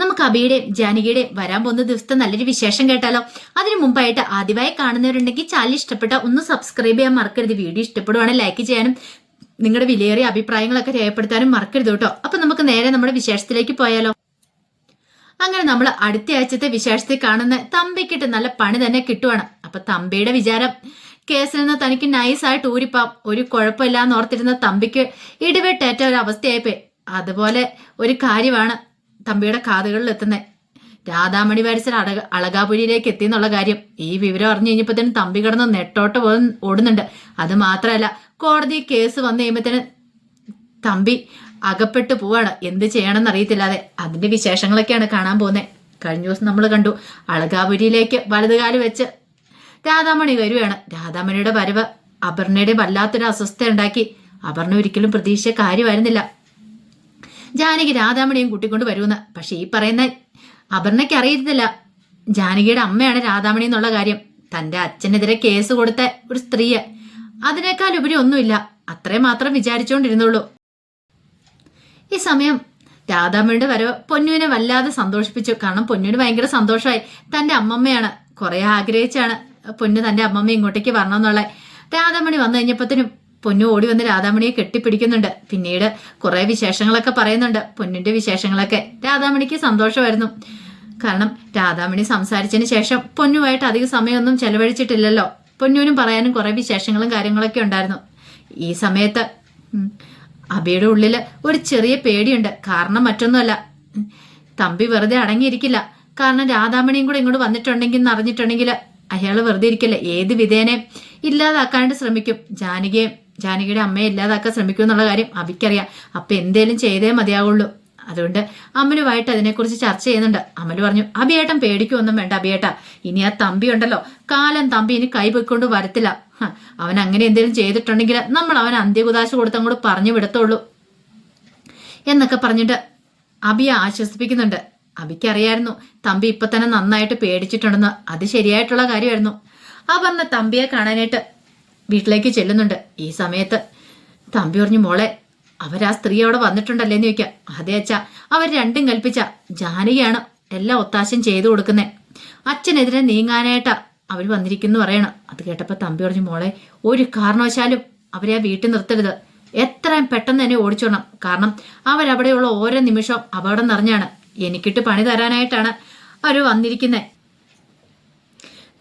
നമുക്ക് അബിയുടെയും ജാനകിയുടെയും വരാൻ പോകുന്ന ദിവസത്തെ നല്ലൊരു വിശേഷം കേട്ടാലോ? അതിനു മുമ്പായിട്ട് ആദ്യമായി കാണുന്നവരുണ്ടെങ്കിൽ ചാനൽ ഇഷ്ടപ്പെട്ട ഒന്ന് സബ്സ്ക്രൈബ് ചെയ്യാൻ മറക്കരുത്. വീഡിയോ ഇഷ്ടപ്പെടുവാണെങ്കിൽ ലൈക്ക് ചെയ്യാനും നിങ്ങളുടെ വിലയേറിയ അഭിപ്രായങ്ങളൊക്കെ രേഖപ്പെടുത്താനും മറക്കരുത് കേട്ടോ. അപ്പൊ നമുക്ക് നേരെ നമ്മുടെ വിശേഷത്തിലേക്ക് പോയാലോ? അങ്ങനെ നമ്മൾ അടുത്ത ആഴ്ചത്തെ വിശേഷത്തിൽ കാണുന്ന തമ്പിക്കിട്ട് നല്ല പണി തന്നെ കിട്ടുവാണ്. അപ്പൊ തമ്പിയുടെ വിചാരം കേസിൽ നിന്ന് തനിക്ക് നൈസായിട്ട് ഊരിപ്പാം. ഒരു കുഴപ്പമില്ലാന്ന് ഓർത്തിരുന്ന തമ്പിക്ക് ഇടിവെട്ടേറ്റ ഒരു അവസ്ഥയായിപ്പോയി. അതുപോലെ ഒരു കാര്യമാണ് തമ്പിയുടെ കാതുകളിൽ എത്തുന്നേ രാധാമണി വാരിച്ചൽ അടക അളകാപുരിയിലേക്ക് എത്തി എന്നുള്ള കാര്യം ഈ വിവരം അറിഞ്ഞു കഴിഞ്ഞപ്പോഴത്തേനും തമ്പി കിടന്ന് നെട്ടോട്ട് പോ ഓടുന്നുണ്ട്. അത് മാത്രമല്ല കോടതി കേസ് വന്നു കഴിയുമ്പോഴത്തേന് തമ്പി അകപ്പെട്ടു പോവാണ്. എന്ത് ചെയ്യണമെന്ന് അറിയത്തില്ലാതെ അതിന്റെ വിശേഷങ്ങളൊക്കെയാണ് കാണാൻ പോകുന്നത് കഴിഞ്ഞ ദിവസം നമ്മൾ കണ്ടു അളകാപുരിയിലേക്ക് വലതുകാൽ വെച്ച് രാധാമണി വരുവാണ്. രാധാമണിയുടെ വരവ് അപർണയുടെ വല്ലാത്തൊരു അസ്വസ്ഥ ഉണ്ടാക്കി. അപർണ ഒരിക്കലും പ്രതീക്ഷിച്ച കാര്യമായിരുന്നില്ല. ജാനകി രാധാമണിയും കൂട്ടിക്കൊണ്ട് വരുമെന്ന്. പക്ഷെ ഈ പറയുന്ന അപർണയ്ക്ക് അറിയത്തില്ല. ജാനകിയുടെ അമ്മയാണ് രാധാമണി എന്നുള്ള കാര്യം. തന്റെ അച്ഛനെതിരെ കേസ് കൊടുത്ത ഒരു സ്ത്രീയെ. അതിനേക്കാൾ ഉപരി ഒന്നുമില്ല. അത്രയും മാത്രം വിചാരിച്ചുകൊണ്ടിരുന്നുള്ളൂ. ഈ സമയം രാധാമണിയുടെ വരവ് പൊന്നുവിനെ വല്ലാതെ സന്തോഷിപ്പിച്ചു. കാരണം പൊന്നുവിന് ഭയങ്കര സന്തോഷമായി. തന്റെ അമ്മമ്മയാണ്. കുറെ ആഗ്രഹിച്ചാണ് പൊന്നു തന്റെ അമ്മമ്മ ഇങ്ങോട്ടേക്ക് വരണമെന്നുള്ള. രാധാമണി വന്നു കഴിഞ്ഞപ്പോഴത്തേനും പൊന്നു ഓടി വന്ന് രാധാമണിയെ കെട്ടിപ്പിടിക്കുന്നുണ്ട്. പിന്നീട് കുറേ വിശേഷങ്ങളൊക്കെ പറയുന്നുണ്ട്. പൊന്നിന്റെ വിശേഷങ്ങളൊക്കെ രാധാമണിക്ക് സന്തോഷമായിരുന്നു. കാരണം രാധാമണി സംസാരിച്ചതിന് ശേഷം പൊന്നുമായിട്ട് അധിക സമയമൊന്നും ചെലവഴിച്ചിട്ടില്ലല്ലോ. പൊന്നുവിനും പറയാനും കുറേ വിശേഷങ്ങളും കാര്യങ്ങളൊക്കെ ഉണ്ടായിരുന്നു. ഈ സമയത്ത് അബിയുടെ ഉള്ളിൽ ഒരു ചെറിയ പേടിയുണ്ട്. കാരണം മറ്റൊന്നുമല്ല. തമ്പി വെറുതെ അടങ്ങിയിരിക്കില്ല. കാരണം രാധാമണിയും കൂടെ ഇങ്ങോട്ട് വന്നിട്ടുണ്ടെങ്കിൽ എന്ന് അറിഞ്ഞിട്ടുണ്ടെങ്കിൽ അയാൾ വെറുതെ ഇരിക്കില്ല. ഏത് വിധേനെ ഇല്ലാതാക്കാണ്ട് ശ്രമിക്കും. ജാനകിയെ ജാനകിയുടെ അമ്മയെ ഇല്ലാതാക്കാൻ ശ്രമിക്കും എന്നുള്ള കാര്യം അബിക്കറിയാം. അപ്പൊ എന്തേലും ചെയ്തേ മതിയാവുള്ളൂ. അതുകൊണ്ട് അമലുമായിട്ട് അതിനെക്കുറിച്ച് ചർച്ച ചെയ്യുന്നുണ്ട്. അമൽ പറഞ്ഞു അബിയേട്ടൻ പേടിക്കൊന്നും വേണ്ട അബിയേട്ട. ഇനി ആ തമ്പി ഉണ്ടല്ലോ. കാലം തമ്പി ഇനി കൈപൊയ്ക്കൊണ്ട് വരത്തില്ല. അവൻ അങ്ങനെ എന്തെങ്കിലും ചെയ്തിട്ടുണ്ടെങ്കിൽ നമ്മൾ അവൻ അന്ത്യകുദാശ കൊടുത്തങ്ങോട്ട് പറഞ്ഞു വിടത്തുള്ളൂ. എന്നൊക്കെ പറഞ്ഞിട്ട് അബിയെ ആശ്വസിപ്പിക്കുന്നുണ്ട്. അബിക്കറിയായിരുന്നു തമ്പി ഇപ്പൊ തന്നെ നന്നായിട്ട് പേടിച്ചിട്ടുണ്ടെന്ന്. അത് ശരിയായിട്ടുള്ള കാര്യമായിരുന്നു. ആ പറഞ്ഞ തമ്പിയെ കാണാനായിട്ട് വീട്ടിലേക്ക് ചെല്ലുന്നുണ്ട്. ഈ സമയത്ത് തമ്പി പറഞ്ഞു മോളെ അവരാ സ്ത്രീ അവിടെ വന്നിട്ടുണ്ടല്ലേന്ന് ചോദിക്കാം. അതെ അച്ഛ. അവർ രണ്ടും കൽപ്പിച്ച. ജാനകിയാണ് എല്ലാ ഒത്താശം ചെയ്തു കൊടുക്കുന്നേ. അച്ഛനെതിരെ നീങ്ങാനായിട്ടാ അവർ വന്നിരിക്കുന്നു പറയണം. അത് കേട്ടപ്പോൾ തമ്പി പറഞ്ഞു മോളെ ഒരു കാരണവശാലും അവരെ ആ വീട്ടിൽ നിർത്തരുത്. എത്രയും പെട്ടെന്ന് തന്നെ ഓടിച്ചോണം കാരണം അവരവിടെയുള്ള ഓരോ നിമിഷവും അപകടം നിറഞ്ഞാണ്. എനിക്കിട്ട് പണി തരാനായിട്ടാണ് അവർ വന്നിരിക്കുന്നത്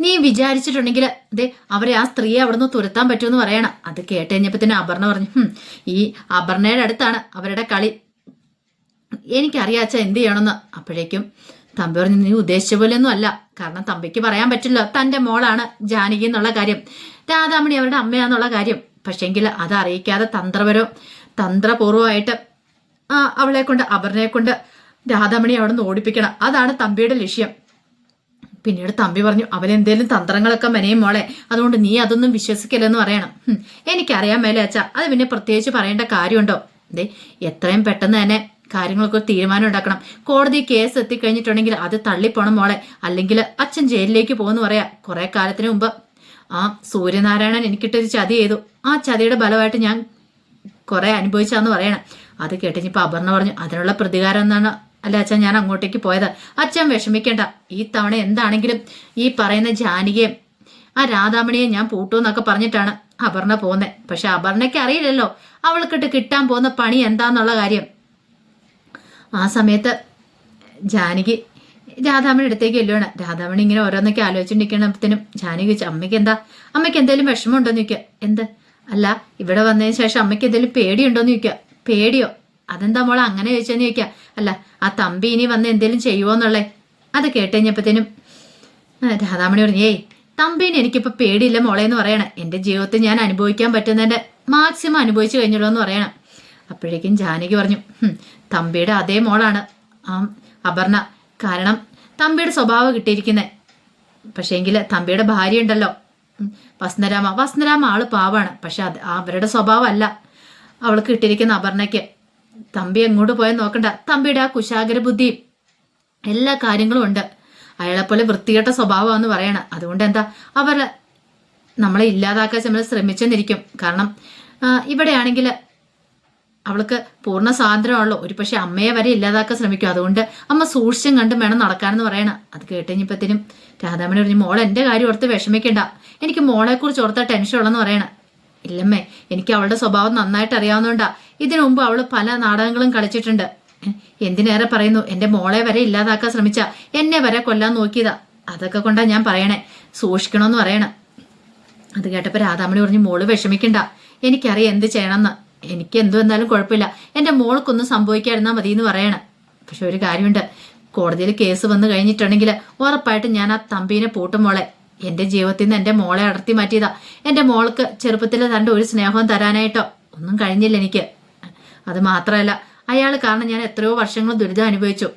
നീ വിചാരിച്ചിട്ടുണ്ടെങ്കിൽ അതെ അവരെ ആ സ്ത്രീയെ അവിടുന്ന് തുരത്താൻ പറ്റുമെന്ന് പറയണം. അത് കേട്ട് തന്നെ അപർണ പറഞ്ഞു ഈ അപർണയുടെ അടുത്താണ് അവരുടെ കളി. എനിക്കറിയാച്ച എന്ത് ചെയ്യണമെന്ന്. അപ്പോഴേക്കും തമ്പി പറഞ്ഞു നീ ഉദ്ദേശിച്ച പോലെയൊന്നും അല്ല. കാരണം തമ്പിക്ക് പറയാൻ പറ്റില്ല തന്റെ മോളാണ് ജാനകി എന്നുള്ള കാര്യം. രാധാമണി അവരുടെ അമ്മയാന്നുള്ള കാര്യം. പക്ഷെങ്കിൽ അത് അറിയിക്കാതെ തന്ത്രപരോ തന്ത്രപൂർവമായിട്ട് അവളെ കൊണ്ട് അപർണയെ കൊണ്ട് രാധാമണി അവിടെ നിന്ന് ഓടിപ്പിക്കണം. അതാണ് തമ്പിയുടെ ലക്ഷ്യം. പിന്നീട് തമ്പി പറഞ്ഞു അവനെന്തേലും തന്ത്രങ്ങളൊക്കെ മെനയും മോളെ അതുകൊണ്ട് നീ അതൊന്നും വിശ്വസിക്കില്ലെന്ന് പറയണം. എനിക്കറിയാൻ മേലെ അച്ഛ അത് പിന്നെ പ്രത്യേകിച്ച് പറയേണ്ട കാര്യമുണ്ടോ? ദേ എത്രയും പെട്ടെന്ന് തന്നെ കാര്യങ്ങളൊക്കെ തീരുമാനം ഉണ്ടാക്കണം. കോടതി കേസ് എത്തിക്കഴിഞ്ഞിട്ടുണ്ടെങ്കിൽ അത് തള്ളിപ്പോണം മോളെ അല്ലെങ്കിൽ അച്ഛൻ ജയിലിലേക്ക് പോകുന്നു പറയാ കുറെ കാലത്തിന് മുമ്പ്. ആ സൂര്യനാരായണൻ എനിക്കിട്ടൊരു ചതി ചെയ്തു. ആ ചതിയുടെ ബലമായിട്ട് ഞാൻ കുറെ അനുഭവിച്ചാന്ന് പറയണം. അത് കേട്ടിപ്പോ അപർണ പറഞ്ഞു അതിനുള്ള പ്രതികാരം എന്നാണ് അല്ല അച്ഛൻ ഞാൻ അങ്ങോട്ടേക്ക് പോയത്. അച്ഛൻ വിഷമിക്കേണ്ട. ഈ തവണ എന്താണെങ്കിലും ഈ പറയുന്ന ജാനകിയെ ആ രാധാമണിയെ ഞാൻ പൂട്ടൂന്നൊക്കെ പറഞ്ഞിട്ടാണ് അപർണ പോകുന്നത് പക്ഷെ അപർണയ്ക്ക് അറിയില്ലല്ലോ അവൾക്കിട്ട് കിട്ടാൻ പോകുന്ന പണി എന്താന്നുള്ള കാര്യം. ആ സമയത്ത് ജാനകി രാധാമണി അടുത്തേക്ക് എല്ലുവാണ് രാധാമണി ഇങ്ങനെ ഓരോന്നൊക്കെ ആലോചിച്ചിരിക്കണത്തിനും ജാനകി ചോദിച്ചു അമ്മയ്ക്ക് എന്താ അമ്മയ്ക്ക് എന്തെങ്കിലും വിഷമമുണ്ടോന്ന് ചോദിക്കുക എന്ത്? അല്ല ഇവിടെ വന്നതിന് ശേഷം അമ്മയ്ക്ക് എന്തെങ്കിലും പേടിയുണ്ടോന്ന് ചോദിക്കുക പേടിയോ? അതെന്താ മോളെ അങ്ങനെ ചോദിച്ചെന്ന് ചോദിക്കാം. അല്ല ആ തമ്പി ഇനി വന്ന് എന്തേലും ചെയ്യുമോ എന്നുള്ളേ. അത് കേട്ടുകഴിഞ്ഞപ്പത്തേനും രാധാമണി പറഞ്ഞു ഏയ് തമ്പീനെ എനിക്കിപ്പോൾ പേടിയില്ല മോളെ എന്ന് പറയണം. എന്റെ ജീവിതത്തിൽ ഞാൻ അനുഭവിക്കാൻ പറ്റുന്നതിന്റെ മാക്സിമം അനുഭവിച്ചു കഴിഞ്ഞല്ലോ എന്ന് പറയണം. അപ്പോഴേക്കും ജാനകി പറഞ്ഞു "ഹും, തമ്പിയുടെ അതേ മോളാണ്. ആ അപർണ. കാരണം തമ്പിയുടെ സ്വഭാവം കിട്ടിയിരിക്കുന്നത് പക്ഷേങ്കിൽ തമ്പിയുടെ ഭാര്യ ഉണ്ടല്ലോ. വസന്തരാമ വസന്തരാമ ആൾ പാവാണ്. പക്ഷെ അത് അവരുടെ സ്വഭാവമല്ല. അവൾക്ക് കിട്ടിയിരിക്കുന്ന അപർണയ്ക്ക് തമ്പി എങ്ങോട്ട് പോയാൽ നോക്കണ്ട. തമ്പിയുടെ ആ കുശാഗര ബുദ്ധിയും എല്ലാ കാര്യങ്ങളും ഉണ്ട്. അയാളെപ്പോലെ വൃത്തികെട്ട സ്വഭാവമാണെന്ന് പറയണം. അതുകൊണ്ട് എന്താ അവർ നമ്മളെ ഇല്ലാതാക്കാൻ നമ്മൾ ശ്രമിച്ചെന്നിരിക്കും. കാരണം ഇവിടെയാണെങ്കിൽ അവൾക്ക് പൂർണ സ്വാതന്ത്ര്യമുള്ളൂ ഒരു പക്ഷെ അമ്മയെ വരെ ഇല്ലാതാക്കാൻ ശ്രമിക്കും. അതുകൊണ്ട് അമ്മ സൂക്ഷിച്ചും കണ്ടും വേണം നടക്കാനെന്ന് പറയണം. അത് കേട്ടുകഴിഞ്ഞപ്പത്തിനും രാധാമണി പറഞ്ഞു മോൾ എന്റെ കാര്യം ഓർത്ത് വിഷമിക്കണ്ട. എനിക്ക് മോളെക്കുറിച്ച് ഓർത്ത ടെൻഷൻ ഉള്ളെന്ന് പറയണം. ഇല്ലമ്മേ എനിക്ക് അവളുടെ സ്വഭാവം നന്നായിട്ട് അറിയാവുന്നതുകൊണ്ടാ ഇതിനു മുമ്പ് അവൾ പല നാടകങ്ങളും കളിച്ചിട്ടുണ്ട്. എന്തിനേറെ പറയുന്നു എന്റെ മോളെ വരെ ഇല്ലാതാക്കാൻ ശ്രമിച്ച എന്നെ വരെ കൊല്ലാൻ നോക്കിയതാ. അതൊക്കെ കൊണ്ടാ ഞാൻ പറയണേ സൂക്ഷിക്കണമെന്ന് പറയണം. അത് കേട്ടപ്പോൾ രാധാമണി പറഞ്ഞു മോൾ വിഷമിക്കണ്ട എനിക്കറിയാം എന്ത് ചെയ്യണമെന്ന്. എനിക്ക് എന്തു വന്നാലും കുഴപ്പമില്ല. എന്റെ മോൾക്കൊന്നും സംഭവിക്കാതിരുന്നാൽ മതി എന്ന് പറയണം. പക്ഷെ ഒരു കാര്യമുണ്ട് കോടതിയിൽ കേസ് വന്നു കഴിഞ്ഞിട്ടുണ്ടെങ്കിൽ ഉറപ്പായിട്ട് ഞാൻ ആ തമ്പീനെ പൂട്ടും മോളെ. എന്റെ ജീവിതത്തിൽ നിന്ന് എന്റെ മോളെ അടർത്തി മാറ്റിയതാ. എന്റെ മോൾക്ക് ചെറുപ്പത്തിൽ തന്റെ ഒരു സ്നേഹവും തരാനായിട്ടോ. ഒന്നും കഴിഞ്ഞില്ല എനിക്ക്. അത് മാത്രമല്ല അയാൾ കാരണം ഞാൻ എത്രയോ വർഷങ്ങൾ ദുരിതം അനുഭവിച്ചു.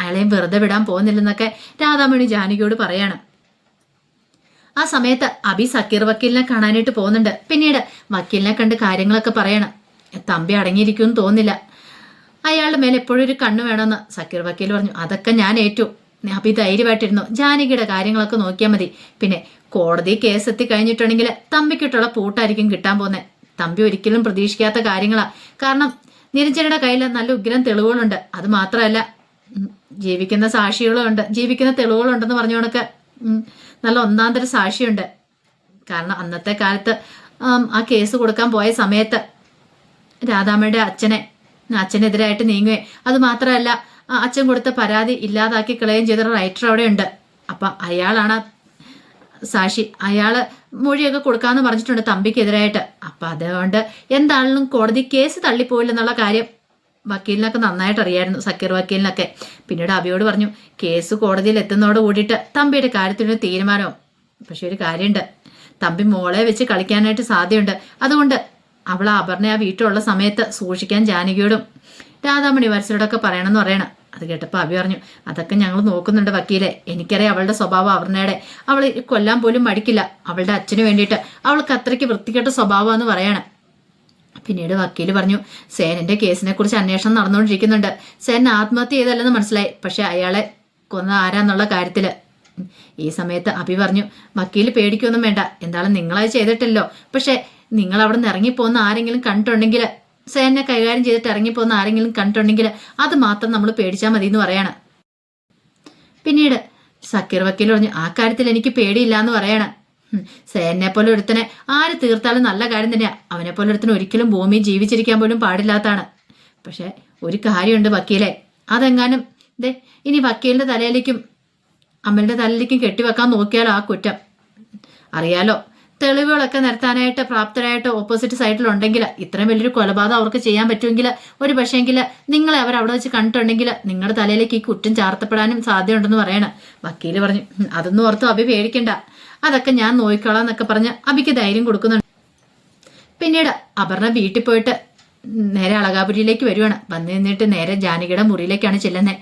അയാളെയും വെറുതെ വിടാൻ പോകുന്നില്ലെന്നൊക്കെ രാധാമണി ജാനകിയോട് പറയാണ്. ആ സമയത്ത് അബി സക്കീർ വക്കീലിനെ കാണാനായിട്ട് പോകുന്നുണ്ട്. പിന്നീട് വക്കീലിനെ കണ്ട് കാര്യങ്ങളൊക്കെ പറയണം. തമ്പി അടങ്ങിയിരിക്കുമെന്ന് തോന്നില്ല അയാളുടെ മേലെ എപ്പോഴും ഒരു കണ്ണ് വേണമെന്ന് സക്കീർ വക്കീൽ പറഞ്ഞു. അതൊക്കെ ഞാൻ ഏറ്റു. അബി ധൈര്യമായിട്ടിരുന്നു. ജാനകിയുടെ കാര്യങ്ങളൊക്കെ നോക്കിയാൽ മതി. പിന്നെ കോടതി കേസ് എത്തി കഴിഞ്ഞിട്ടുണ്ടെങ്കിൽ തമ്പിക്കിട്ടുള്ള പൂട്ടായിരിക്കും കിട്ടാൻ പോകുന്നത് തമ്പി ഒരിക്കലും പ്രതീക്ഷിക്കാത്ത കാര്യങ്ങളാ. കാരണം നിരഞ്ജനയുടെ കയ്യിൽ നല്ല ഉഗ്രം തെളിവുകളുണ്ട്. അത് മാത്രമല്ല ജീവിക്കുന്ന സാക്ഷികളുണ്ട്. ജീവിക്കുന്ന തെളിവുകളുണ്ടെന്ന് പറഞ്ഞു കണക്ക് നല്ല ഒന്നാന്തര സാക്ഷിയുണ്ട്. കാരണം അന്നത്തെ കാലത്ത് ആ കേസ് കൊടുക്കാൻ പോയ സമയത്ത് രാധാമ്മയുടെ അച്ഛനെ അച്ഛനെതിരായിട്ട് നീങ്ങുകയും. അത് മാത്രമല്ല അച്ഛൻ കൊടുത്ത പരാതി ഇല്ലാതാക്കി കളയുകയും ചെയ്ത റൈറ്റർ അവിടെ ഉണ്ട് അപ്പം അയാളാണ് സാക്ഷി. അയാൾ മൊഴിയൊക്കെ കൊടുക്കാന്ന് പറഞ്ഞിട്ടുണ്ട് തമ്പിക്കെതിരായിട്ട്. അപ്പൊ അതുകൊണ്ട് എന്താണെങ്കിലും കോടതി കേസ് തള്ളിപ്പോയില്ലെന്നുള്ള കാര്യം വക്കീലിനൊക്കെ നന്നായിട്ട് അറിയായിരുന്നു സക്കീർ വക്കീലിനൊക്കെ. പിന്നീട് അബിയോട് പറഞ്ഞു കേസ് കോടതിയിൽ എത്തുന്നതോട് കൂടിയിട്ട് തമ്പിയുടെ കാര്യത്തിനൊരു തീരുമാനവും പക്ഷെ ഒരു കാര്യമുണ്ട്. തമ്പി മോളെ വെച്ച് കളിക്കാനായിട്ട് സാധ്യതയുണ്ട്. അതുകൊണ്ട് അവൾ അപർണ ആ വീട്ടിലുള്ള സമയത്ത് സൂക്ഷിക്കാൻ ജാനകിയോടും രാധാമണി വരസരോടൊക്കെ പറയണമെന്ന് പറയണം. അത് കേട്ടപ്പോൾ അവി പറഞ്ഞു അതൊക്കെ ഞങ്ങൾ നോക്കുന്നുണ്ട് വക്കീലെ. എനിക്കറിയാം അവളുടെ സ്വഭാവം അവർണയുടെ അവൾ കൊല്ലാൻ പോലും മടിക്കില്ല. അവളുടെ അച്ഛന് വേണ്ടിയിട്ട് അവൾക്ക് അത്രയ്ക്ക് വൃത്തികെട്ട സ്വഭാവമാണെന്ന് പറയണം. പിന്നീട് വക്കീൽ പറഞ്ഞു സേനന്റെ കേസിനെ കുറിച്ച് അന്വേഷണം നടന്നുകൊണ്ടിരിക്കുന്നുണ്ട്. സേൻ ആത്മഹത്യ ചെയ്തല്ലെന്ന് മനസ്സിലായി. പക്ഷെ അയാളെ കൊന്ന ആരാന്നുള്ള കാര്യത്തിൽ ഈ സമയത്ത് അഭി പറഞ്ഞു വക്കീൽ പേടിക്കൊന്നും വേണ്ട. എന്തായാലും നിങ്ങളത് ചെയ്തിട്ടല്ലോ. പക്ഷെ നിങ്ങൾ അവിടെ നിന്ന് ഇറങ്ങിപ്പോകുന്ന ആരെങ്കിലും കണ്ടിട്ടുണ്ടെങ്കിൽ സേനെ കൈകാര്യം ചെയ്തിട്ട് ഇറങ്ങിപ്പോകുന്ന ആരെങ്കിലും കണ്ടിട്ടുണ്ടെങ്കിൽ അത് മാത്രം നമ്മൾ പേടിച്ചാൽ മതി എന്ന് പറയാണ്. പിന്നീട് സക്കീർ വക്കീൽ പറഞ്ഞു ആ കാര്യത്തിൽ എനിക്ക് പേടിയില്ല എന്ന് പറയാണ് സേനെ പോലെ ഒരുത്തനെ ആര് തീർത്താലും നല്ല കാര്യം തന്നെയാ. അവനെ പോലെ ഒരുത്തനെ ഒരിക്കലും ഭൂമിയിൽ ജീവിച്ചിരിക്കാൻ പോലും പാടില്ലാത്തതാണ്. പക്ഷെ ഒരു കാര്യമുണ്ട് വക്കീലെ. അതെങ്ങാനും ദേ ഇനി വക്കീലിന്റെ തലയിലേക്കും അമ്മയുടെ തലയിലേക്കും കെട്ടിവെക്കാൻ നോക്കിയാലോ ആ കുറ്റം? അറിയാലോ? തെളിവുകളൊക്കെ നിരത്താനായിട്ട് പ്രാപ്തരായിട്ട് ഓപ്പോസിറ്റ് സൈഡിലുണ്ടെങ്കിൽ ഇത്രയും വലിയൊരു കൊലപാതകം അവർക്ക് ചെയ്യാൻ പറ്റുമെങ്കിൽ ഒരു പക്ഷേങ്കിൽ നിങ്ങളെ അവർ അവിടെ വെച്ച് കണ്ടിട്ടുണ്ടെങ്കിൽ നിങ്ങളുടെ തലയിലേക്ക് ഈ കുറ്റം ചാർത്തപ്പെടാനും സാധ്യതയുണ്ടെന്ന് പറയണം. വക്കീൽ പറഞ്ഞു "ഉം, അതൊന്നും ഓർത്തും അഭി പേടിക്കണ്ട. അതൊക്കെ ഞാൻ നോക്കിക്കോളാം എന്നൊക്കെ പറഞ്ഞ് അഭിക്ക് ധൈര്യം കൊടുക്കുന്നുണ്ട്. പിന്നീട് അപർണ വീട്ടിൽ പോയിട്ട് നേരെ അളകാപുരിയിലേക്ക് വരുവാണ്. വന്നു നിന്നിട്ട് നേരെ ജാനകിയുടെ മുറിയിലേക്കാണ് ചെല്ലുന്നത്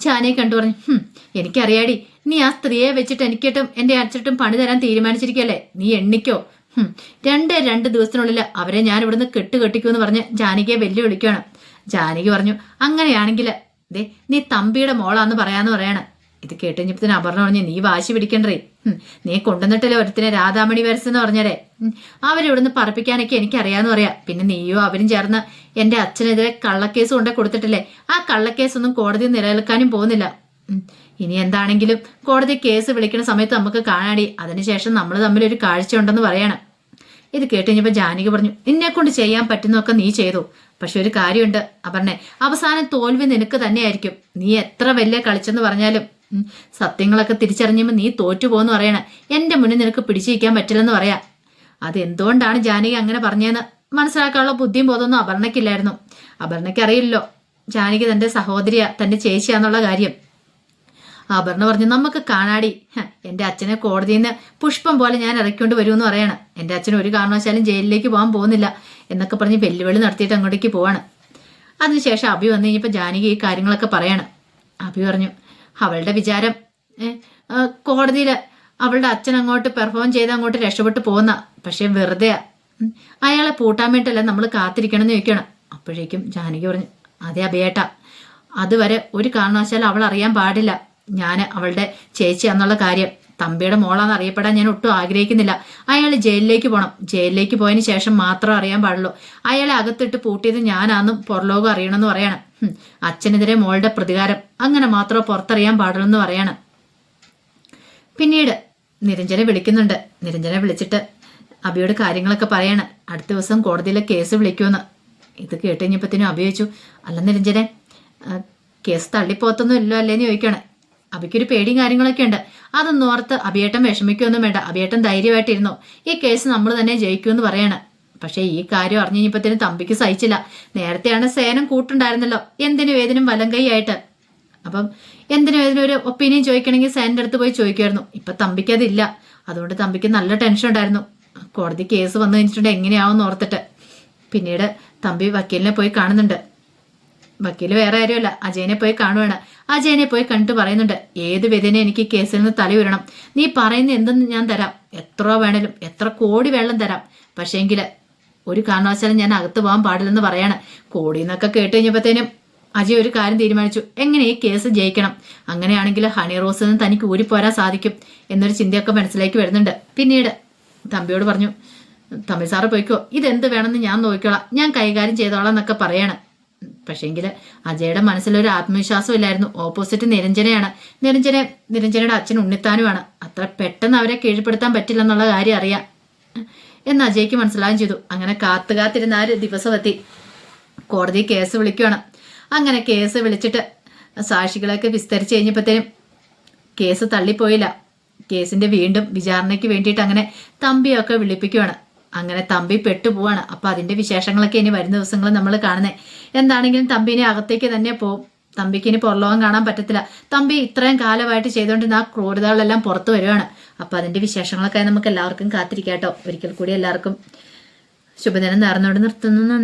ജാനകി കണ്ടു പറഞ്ഞു "ഹും, എനിക്കറിയാടി നീ ആ സ്ത്രീയെ വെച്ചിട്ട് എനിക്കേട്ടും എന്റെ അച്ഛട്ടും പണി തരാൻ തീരുമാനിച്ചിരിക്കല്ലേ നീ എണ്ണിക്കോ. രണ്ട് രണ്ട് ദിവസത്തിനുള്ളിൽ അവരെ ഞാൻ ഇവിടുന്ന് കെട്ടുകെട്ടിക്കുമെന്ന് പറഞ്ഞ് ജാനകിയെ വെല്ലുവിളിക്കുകയാണ്. ജാനകി പറഞ്ഞു അങ്ങനെയാണെങ്കിൽ ദേ നീ തമ്പിയുടെ മോളാന്ന് പറയാന്ന് പറയാണ്. ഇത് കേട്ടുകഴിഞ്ഞപ്പത്തിന് അപർണ പറഞ്ഞു നീ വാശി പിടിക്കണ്ടേ. നീ കൊണ്ടുവന്നിട്ടല്ലേ ഒരുത്തിനെ രാധാമണി വരസെന്ന് പറഞ്ഞേരെ. ഉം, അവരിവിടുന്ന് പറപ്പിക്കാനൊക്കെ എനിക്കറിയാന്ന് പറയാ. പിന്നെ നീയോ അവരും ചേർന്ന് എന്റെ അച്ഛനെതിരെ കള്ളക്കേസ് കൊണ്ടേ കൊടുത്തിട്ടില്ലേ? ആ കള്ളക്കേസൊന്നും കോടതി നിലനിൽക്കാനും പോകുന്നില്ല. ഇനി എന്താണെങ്കിലും കോടതി കേസ് വിളിക്കുന്ന സമയത്ത് നമുക്ക് കാണാടി. അതിനുശേഷം നമ്മൾ തമ്മിൽ ഒരു കാഴ്ച ഉണ്ടെന്ന് പറയണം. ഇത് കേട്ട് ജാനകി പറഞ്ഞു നിന്നെ കൊണ്ട് ചെയ്യാൻ പറ്റുന്നൊക്കെ നീ ചെയ്തു. പക്ഷെ ഒരു കാര്യമുണ്ട്. അപർണെ അവസാനം തോൽവി നിനക്ക് തന്നെയായിരിക്കും. നീ എത്ര വലിയ കളിച്ചെന്ന് പറഞ്ഞാലും സത്യങ്ങളൊക്കെ തിരിച്ചറിഞ്ഞുമ്പോൾ നീ തോറ്റുപോകുന്നു പറയണേ. എന്റെ മുന്നിൽ നിനക്ക് പിടിച്ചിരിക്കാൻ പറ്റില്ലെന്ന് പറയാ. അതെന്തുകൊണ്ടാണ് ജാനകി അങ്ങനെ പറഞ്ഞതെന്ന് മനസ്സിലാക്കാനുള്ള ബുദ്ധിയും ബോധമൊന്നും അപർണയ്ക്കില്ലായിരുന്നു. അപർണയ്ക്ക് അറിയില്ലല്ലോ ജാനകി തന്റെ സഹോദരിയ തന്റെ ചേച്ചിയാന്നുള്ള കാര്യം. അപർണ പറഞ്ഞു നമുക്ക് കാണാടി. എന്റെ അച്ഛനെ കോടതിയിൽ നിന്ന് പുഷ്പം പോലെ ഞാൻ ഇറക്കിക്കൊണ്ട് വരുമെന്ന് പറയാണ്. എന്റെ അച്ഛൻ ഒരു കാരണവശാലും ജയിലിലേക്ക് പോകാൻ പോകുന്നില്ല എന്നൊക്കെ പറഞ്ഞ് വെല്ലുവിളി നടത്തിയിട്ട് അങ്ങോട്ടേക്ക് പോവാണ്. അതിനുശേഷം അഭി വന്നു കഴിഞ്ഞപ്പോൾ ജാനകി ഈ കാര്യങ്ങളൊക്കെ പറയാണ്. അഭി പറഞ്ഞു അവളുടെ വിചാരം കോടതിയിൽ അവളുടെ അച്ഛൻ അങ്ങോട്ട് പെർഫോം ചെയ്ത് അങ്ങോട്ട് രക്ഷപ്പെട്ടു പോകുന്ന പക്ഷെ വെറുതെ അയാളെ പൂട്ടാൻ വേണ്ടിയല്ല നമ്മൾ കാത്തിരിക്കണം എന്ന് ചോദിക്കണം. അപ്പോഴേക്കും ജാനകി പറഞ്ഞു അതെ അഭിയേട്ട അതുവരെ ഒരു കാരണവശാലും അവൾ അറിയാൻ പാടില്ല. ഞാൻ അവളുടെ ചേച്ചി എന്നുള്ള കാര്യം. തമ്പിയുടെ മോളാന്ന് അറിയപ്പെടാൻ ഞാൻ ഒട്ടും ആഗ്രഹിക്കുന്നില്ല. അയാൾ ജയിലിലേക്ക് പോകണം ജയിലിലേക്ക് പോയതിന് ശേഷം മാത്രം അറിയാൻ പാടുള്ളൂ. അയാളെ അകത്തിട്ട് പൂട്ടിയത് ഞാനാന്നും പുറലോകം അറിയണമെന്ന് പറയണം. അച്ഛനെതിരെ മോളുടെ പ്രതികാരം. അങ്ങനെ മാത്രമേ പുറത്തറിയാൻ പാടുള്ളൂ എന്ന് പറയണം. പിന്നീട് നിരഞ്ജനെ വിളിക്കുന്നുണ്ട്. നിരഞ്ജനെ വിളിച്ചിട്ട് അബിയോട് കാര്യങ്ങളൊക്കെ പറയാണ്. അടുത്ത ദിവസം കോടതിയിലെ കേസ് വിളിക്കുമെന്ന്. ഇത് കേട്ട് അഭിയോഗിച്ചു അല്ല നിരഞ്ജനെ കേസ് തള്ളിപ്പോത്തൊന്നും ഇല്ലോ അല്ലേന്ന് ചോദിക്കണേ. അബിക്കൊരു പേടിയും കാര്യങ്ങളൊക്കെ ഉണ്ട്. അതൊന്നും ഓർത്ത് അബിയേട്ടൻ വിഷമിക്കൊന്നും വേണ്ട. അബിയേട്ടൻ ധൈര്യമായിട്ടിരുന്നു. ഈ കേസ് നമ്മൾ തന്നെ ജയിക്കുമെന്ന് പറയാണ്. പക്ഷേ ഈ കാര്യം അറിഞ്ഞു തമ്പിക്ക് സഹിച്ചില്ല. നേരത്തെയാണ് സേനം കൂട്ടുണ്ടായിരുന്നല്ലോ. എന്തിനു വേദനും വലം കൈയായിട്ട് അപ്പം എന്തിനു വേദന ഒരു ഒപ്പീനിയൻ ചോദിക്കണമെങ്കിൽ സേനന്റെ അടുത്ത് പോയി ചോദിക്കുമായിരുന്നു. ഇപ്പൊ തമ്പിക്ക് അതില്ല. അതുകൊണ്ട് തമ്പിക്ക് നല്ല ടെൻഷൻ ഉണ്ടായിരുന്നു. കോടതി കേസ് വന്നു കഴിഞ്ഞിട്ടുണ്ടെങ്കിൽ എങ്ങനെയാവും ഓർത്തിട്ട്. പിന്നീട് തമ്പി വക്കീലിനെ പോയി കാണുന്നുണ്ട്. വക്കീൽ വേറെ ആരുമല്ല. അജയനെ പോയി കാണുവാണ്. അജയനെ പോയി കണ്ടു പറയുന്നുണ്ട് ഏത് വിധേനെ എനിക്ക് കേസിൽ നിന്ന് തല ഉയരണം. നീ പറയുന്ന എന്തെന്ന് ഞാൻ തരാം. എത്ര വേണേലും എത്ര കോടി വെള്ളം തരാം. പക്ഷേങ്കിൽ ഒരു കാരണവശാലും ഞാൻ അകത്ത് പോകാൻ പാടില്ലെന്ന് പറയാണ്. കോടി എന്നൊക്കെ കേട്ട് കഴിഞ്ഞപ്പോഴത്തേനും അജയ് ഒരു കാര്യം തീരുമാനിച്ചു. എങ്ങനെ ഈ കേസ് ജയിക്കണം? അങ്ങനെയാണെങ്കിൽ ഹണി റോസിൽ നിന്ന് തനിക്ക് ഊരിപ്പോരാൻ സാധിക്കും എന്നൊരു ചിന്തയൊക്കെ മനസ്സിലേക്ക് വരുന്നുണ്ട്. പിന്നീട് തമ്പിയോട് പറഞ്ഞു തമിഴ് സാറ് പോയിക്കോ. ഇതെന്ത് വേണമെന്ന് ഞാൻ നോക്കിക്കോളാം. ഞാൻ കൈകാര്യം ചെയ്തോളാം എന്നൊക്കെ പറയാണ്. പക്ഷേങ്കിൽ അജയുടെ മനസ്സിലൊരു ആത്മവിശ്വാസം ഇല്ലായിരുന്നു ഓപ്പോസിറ്റ് നിരഞ്ജനയാണ്. നിരഞ്ജന നിരഞ്ജനയുടെ അച്ഛൻ ഉണ്ണിത്താനുമാണ് അത്ര പെട്ടെന്ന് അവരെ കീഴ്പ്പെടുത്താൻ പറ്റില്ല എന്നുള്ള കാര്യം അറിയാം. എന്ന് അജയ്ക്ക് മനസ്സിലാവുകയും ചെയ്തു. അങ്ങനെ കാത്തു കാത്തിരുന്ന ആ ദിവസമെത്തി. കോടതി കേസ് വിളിക്കുകയാണ് അങ്ങനെ കേസ് വിളിച്ചിട്ട് സാക്ഷികളൊക്കെ വിസ്തരിച്ച് കഴിഞ്ഞപ്പോഴത്തേനും കേസ് തള്ളിപ്പോയില്ല. കേസിന്റെ വീണ്ടും വിചാരണയ്ക്ക് വേണ്ടിയിട്ട് അങ്ങനെ തമ്പിയൊക്കെ വിളിപ്പിക്കുവാണ്. അങ്ങനെ തമ്പി പെട്ടുപോവാണ്. അപ്പോൾ അതിന്റെ വിശേഷങ്ങളൊക്കെ ഇനി വരുന്ന ദിവസങ്ങൾ നമ്മൾ കാണുന്നത് എന്താണെങ്കിലും തമ്പിനെ അകത്തേക്ക് തന്നെ പോവും. തമ്പിക്ക് ഇനി പുറലോകം കാണാൻ പറ്റത്തില്ല. തമ്പി ഇത്രയും കാലമായിട്ട് ചെയ്തുകൊണ്ടിരുന്ന ആ ക്രൂരതകളെല്ലാം പുറത്തു വരുവാണ്. അപ്പോൾ അതിന്റെ വിശേഷങ്ങളൊക്കെ നമുക്ക് എല്ലാവർക്കും കാത്തിരിക്കാം കേട്ടോ ഒരിക്കൽ കൂടി എല്ലാവർക്കും ശുഭദിനം നേർന്നുകൊണ്ട് നിർത്തുന്നു.